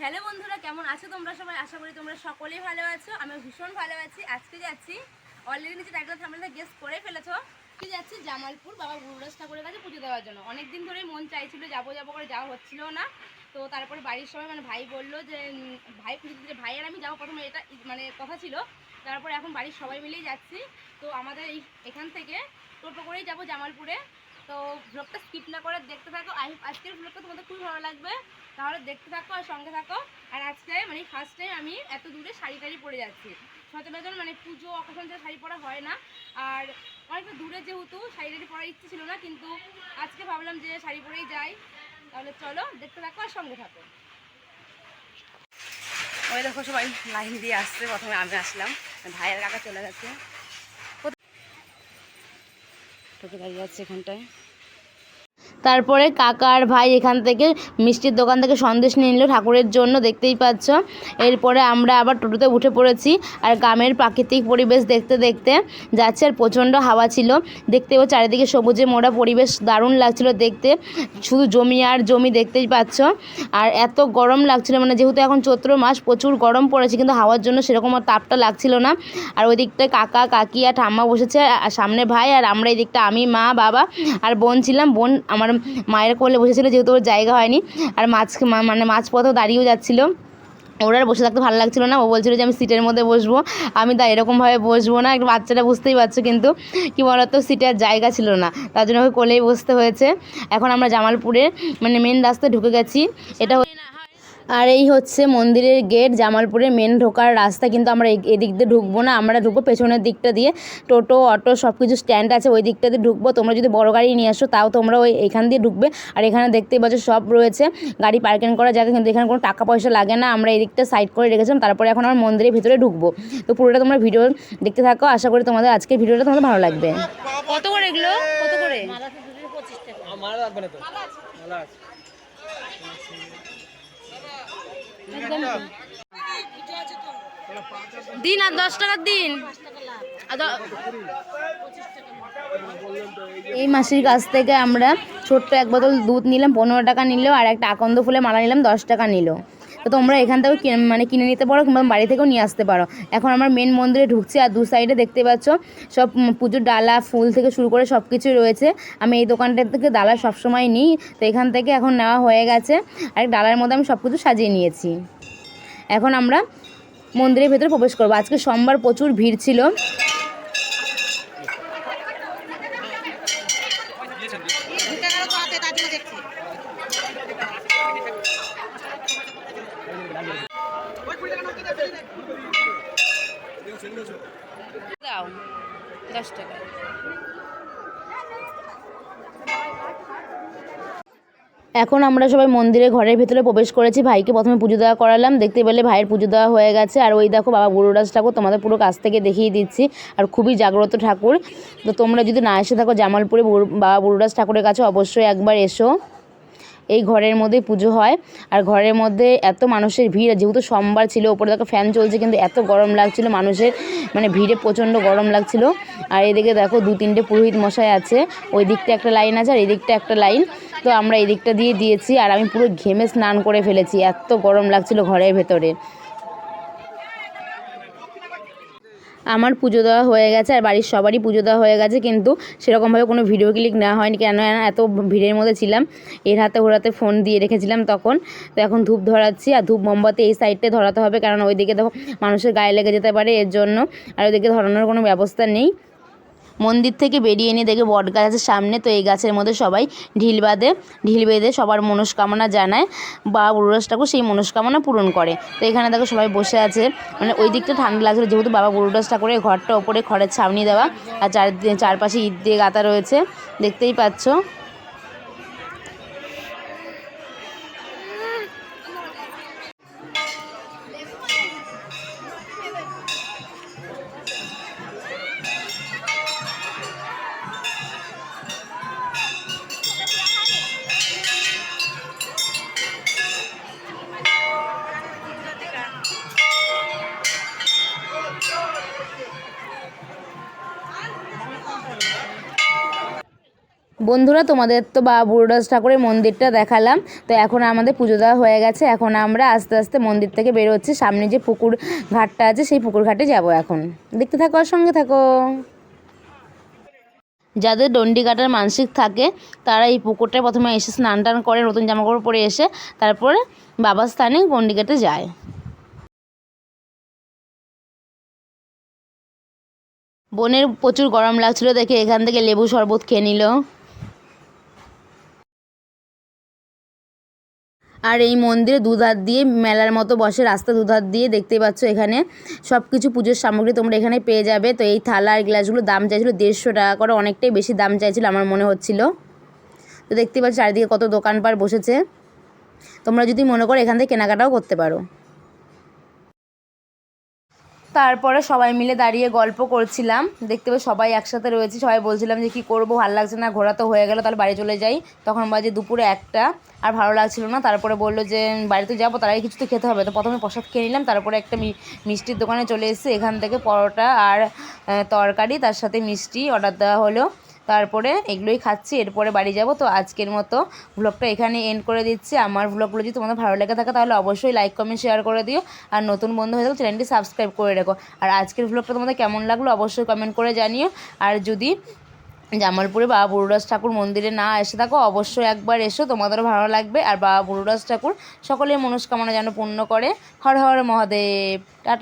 Hello বন্ধুরা, কেমন আছো তোমরা সবাই? আশা করি তোমরা সকলেই ভালো আছো। আমি ভীষণ ভালো আছি। আজকে যাচ্ছি অলরেডি নিচে টাইটেল থামলে গেস্ট করে ফেলেছো। কি যাচ্ছি জামালপুর বাবা গুরুদাস ঠাকুরের কাছে পুজো দেওয়ার জন্য। অনেকদিন ধরেই মন চাইছিল যাব যাব করে, যাওয়া হচ্ছিল না। তো তারপরে বাড়ির সবাই মানে ভাই বলল যে ভাই পুজো দিতে, ভাই আর আমি যাব প্রথমে, এটা মানে কথা ছিল। তারপরে এখন বাড়ির সবাই মিলেই যাচ্ছি। তো আমাদের এই এখান থেকে টোটো করেই যাব জামালপুরে। তো ব্লগটা স্কিপ না করে দেখতে থাকো। আজকের ব্লগটা তোমাদের খুবই ভালো লাগবে। তাহলে দেখতে থাকো আর সঙ্গে থাকো। আর আজকে মানে ফার্স্ট টাইম আমি এত দূরে শাড়ি টাড়ি পরে যাচ্ছি। সচরাচর মানে পুজো অকেশন ছাড়া শাড়ি পরা হয় না। আর অনেকটা দূরে যেহেতু শাড়ি টাড়ি পরার ইচ্ছে ছিল না, কিন্তু আজকে ভাবলাম যে শাড়ি পরেই যাই। তাহলে চলো, দেখতে থাকো আর সঙ্গে থাকো। ওই দেখো সবাই লাইন দিয়ে আসছে, প্রথমে আমি আসলাম। ভাইয়ের কাকা চলে গেছে। টোকে দাঁড়িয়ে আছে এখানটায়। তারপরে কাকা আর ভাই এখান থেকে মিষ্টির দোকান থেকে সন্দেশ নিয়ে নিল ঠাকুরের জন্য, দেখতেই পাচ্ছ। এরপরে আমরা আবার টোটোতে উঠে পড়েছি আর গ্রামের প্রাকৃতিক পরিবেশ দেখতে দেখতে যাচ্ছে আর প্রচণ্ড হাওয়া ছিল। দেখতে পাচ্ছ চারিদিকে সবুজে মোড়া পরিবেশ দারুণ লাগছিল দেখতে। শুধু জমি আর জমি দেখতেই পাচ্ছ। আর এত গরম লাগছিল মানে যেহেতু এখন চৈত্র মাস, প্রচুর গরম পড়েছে, কিন্তু হাওয়ার জন্য সেরকম তাপটা লাগছিল না। আর ওই দিকটায় কাকা কাকি আর ঠাম্মা বসেছে, আর সামনে ভাই, আর আমরা এই দিকটা আমি, মা, বাবা, আর বোন ছিলাম। বোন আমার মায়ের কোলে বসেছিল, যেহেতু ওর জায়গা হয়নি। আর মাছ মানে মাঝপথেও দাঁড়িয়েও যাচ্ছিল। ওর আর বসে থাকতে ভালো লাগছিল না। ও বলছিল যে, আমি সিটের মধ্যে বসবো। আমি তা এরকমভাবে বসবো না। একটু বাচ্চাটা বুঝতেই পারছ কিন্তু, কি বলতো, সিটে আর জায়গা ছিল না। তার জন্য ওকে কোলেই বসতে হয়েছে। এখন আমরা জামালপুরে মানে মেন রাস্তায় ঢুকে গেছি। এটা আর এই হচ্ছে মন্দিরের গেট জামালপুরের মেন ঢোকার রাস্তা কিন্তু আমরা এ- এদিক দিয়ে ঢুকবো না আমরা ঢুকবো পেছনের দিকটা দিয়ে। টোটো অটো সব কিছু স্ট্যান্ড আছে ওই দিকটা দিয়ে ঢুকবো। তোমরা যদি বড় গাড়ি নিয়ে আসো তাও তোমরা ওই এখান দিয়ে ঢুকবে। আর এখানে দেখতেই পাচ্ছ সব রয়েছে। গাড়ি পার্কিং করা জায়গা কিন্তু এখানে কোনো টাকা পয়সা লাগে না। আমরা এই দিকটা সাইড করে রেখেছিলাম তারপরে এখন আমার মন্দিরের ভিতরে ঢুকবো। তো পুরোটা তোমরা ভিডিও দেখতে থাকো আশা করি তোমাদের আজকের ভিডিওটা তোমাদের ভালো লাগবে। কত করে এগুলো? কত করে? মালা লাগবে না তো দিন আর দশ টাকার দিন। এই মাসির কাছ থেকে আমরা ছোট্ট এক বোতল দুধ নিলাম পনেরো টাকা নিল আর একটা আকন্দ ফুলে মালা নিলাম দশ টাকা নিল। তো তোমরা এখান থেকেও মানে কিনে নিতে পারো কিংবা বাড়ি থেকেও নিয়ে আসতে পারো। এখন আমার মেন মন্দিরে ঢুকছি আর দু সাইডে দেখতে পাচ্ছ, সব পুজোর ডালা, ফুল থেকে শুরু করে সব কিছুই রয়েছে। আমি এই দোকানটা থেকে ডালা সবসময় নিই, তো এখান থেকে এখন নেওয়া হয়ে গেছে। আর ডালার মধ্যে আমি সব কিছু সাজিয়ে নিয়েছি। এখন আমরা মন্দিরের ভেতরে প্রবেশ করব। আজকে সোমবার প্রচুর ভিড় ছিল। দশ টাকা। এখন আমরা সবাই মন্দিরে, ঘরের ভেতরে প্রবেশ করেছি। ভাইকে প্রথমে পুজো দেওয়া করালাম। দেখতে পেলে ভাইয়ের পুজো দেওয়া হয়ে গেছে। আর ওই দেখো বাবা গুরুরাজ ঠাকুর, তোমাদের পুরো কাছ থেকে দেখিয়ে দিচ্ছি। আর খুবই জাগ্রত ঠাকুর। তো তোমরা যদি না এসে থাকো জামালপুরে বাবা গুরুরাজ ঠাকুরের কাছে অবশ্যই একবার এসো। এই ঘরের মধ্যে পুজো হয়। আর ঘরের মধ্যে এত মানুষের ভিড়, যেহেতু সোমবার ছিল, ওপরে দেখো ফ্যান চলছে, কিন্তু এত গরম লাগছিল, মানুষের মানে ভিড়ে প্রচণ্ড গরম লাগছিল। আর এদিকে দেখো দু তিনটে পুরোহিত মশাই আছে, ওই দিকটা একটা লাইন আছে, আর এদিকটা একটা লাইন। তো আমরা এদিকটা দিয়ে দিয়েছি, আর আমি পুরো ঘেমে স্নান করে ফেলেছি, এত গরম লাগছিল ঘরের ভেতরে। আমার পুজো দেওয়া হয়ে গেছে আর বাড়ির সবারই পুজো দেওয়া হয়ে গেছে, কিন্তু সেরকমভাবে কোনো ভিডিও ক্লিক নেওয়া হয়নি কেন এত ভিড়ের মধ্যে ছিলাম। এর হাতে ওর হাতে ফোন দিয়ে রেখেছিলাম তখন। তো এখন ধূপ ধরাচ্ছি আর ধূপ মোমবাতি এই সাইডে ধরাতে হবে, কারণ ওইদিকে দেখো মানুষের গায়ে লেগে যেতে পারে এর জন্য। আর ওইদিকে ধরানোর কোনো ব্যবস্থা নেই। মন্দির থেকে বেরিয়ে এনে দেখে বট গাছ আছে সামনে। তো এই গাছের মধ্যে সবাই ঢিল বাঁধে। ঢিল বেঁধে সবার মনস্কামনা জানায়। বা বুড়োরাজ ঠাকুর সেই মনস্কামনা পূরণ করে। তো এখানে দেখো সবাই বসে আছে। মানে ওই দিকটা ঠান্ডা লাগছিল, যেহেতু বাবা বুড়োরাজ ঠাকুরের ঘরটা ওপরে খড়ের ছাউনি দেওয়া। আর চার চারপাশে ইট দিয়ে গাঁথা রয়েছে। দেখতেই পাচ্ছ। বন্ধুরা, তোমাদের তো বাবা বুড়োদাস ঠাকুরের মন্দিরটা দেখালাম। তো এখন আমাদের পুজো দেওয়া হয়ে গেছে। এখন আমরা আস্তে আস্তে মন্দির থেকে বেরোচ্ছি। সামনে যে পুকুর ঘাটটা আছে, সেই পুকুর ঘাটে যাব এখন। দেখতে থাকো আর সঙ্গে থাকো। যাদের ডন্ডি কাটার মানসিক থাকে, তারা এই পুকুরটায় প্রথমে এসে স্নান টান করে, নতুন জামা কাপড় পরে এসে তারপরে বাবার স্থানে গন্ডি কাটে যায়। বোনের প্রচুর গরম লাগছিল দেখে এখান থেকে লেবু শরবত খেয়ে নিল। আর এই মন্দিরে দুধার দিয়ে মেলার মতো বসে রাস্তা দুধার দিয়ে দেখতে পাচ্ছ এখানে। সব কিছু পুজোর সামগ্রী তোমরা এখানে পেয়ে যাবে। তো এই থালা আর গ্লাসগুলো দাম চাইছিলো দেড়শো টাকা করে, অনেকটাই বেশি দাম চাইছিলো আমার মনে হচ্ছিল। তো দেখতে পাচ্ছ চারিদিকে কত দোকানপাট বসেছে। তোমরা যদি মনে করো এখান থেকে কেনাকাটাও করতে পারো। তারপরে সবাই মিলে দাঁড়িয়ে গল্প করছিলাম। দেখতে পেয়ে সবাই একসাথে রয়েছি। সবাই বলছিলাম যে, কি করব? ভালো লাগছে না, ঘোরা তো হয়ে গেলো, তাহলে বাড়ি চলে যাই। তখন বাজে দুপুরে একটা, আর ভালো লাগছিল না। তারপরে বলল যে, বাড়িতে যাব, তার আগে কিছু তো খেতে হবে। তো প্রথমে প্রসাদ খেয়ে নিলাম, তারপরে একটা মিষ্টির দোকানে চলে এসেছি। এখান থেকে পরোটা আর তরকারি, তার সাথে মিষ্টি, অর্ডার দেওয়া হলো। তারপরে এগুলোই খাচ্ছি, এরপরে বাড়ি যাব। তো আজকের মতো ব্লগটা এখানে এন্ড করে দিচ্ছি। আমার ব্লগগুলো যদি তোমাদের ভালো লেগে থাকে তাহলে অবশ্যই লাইক কমেন্ট শেয়ার করে দিও। আর নতুন বন্ধু হয়ে থাকলে চ্যানেলটি সাবস্ক্রাইব করে রেখো। আর আজকের ব্লগটা তোমাদের কেমন লাগল অবশ্যই কমেন্ট করে জানিও। আর যদি জামালপুরে বাবা বুড়োদাস ঠাকুর মন্দিরে না এসে থাকো, অবশ্যই একবার এসো, তোমাদেরও ভালো লাগবে। আর বাবা বুড়োদাস ঠাকুর সকলের মনস্কামনা যেন পূর্ণ করে। হর হর মহাদেব। টাটা।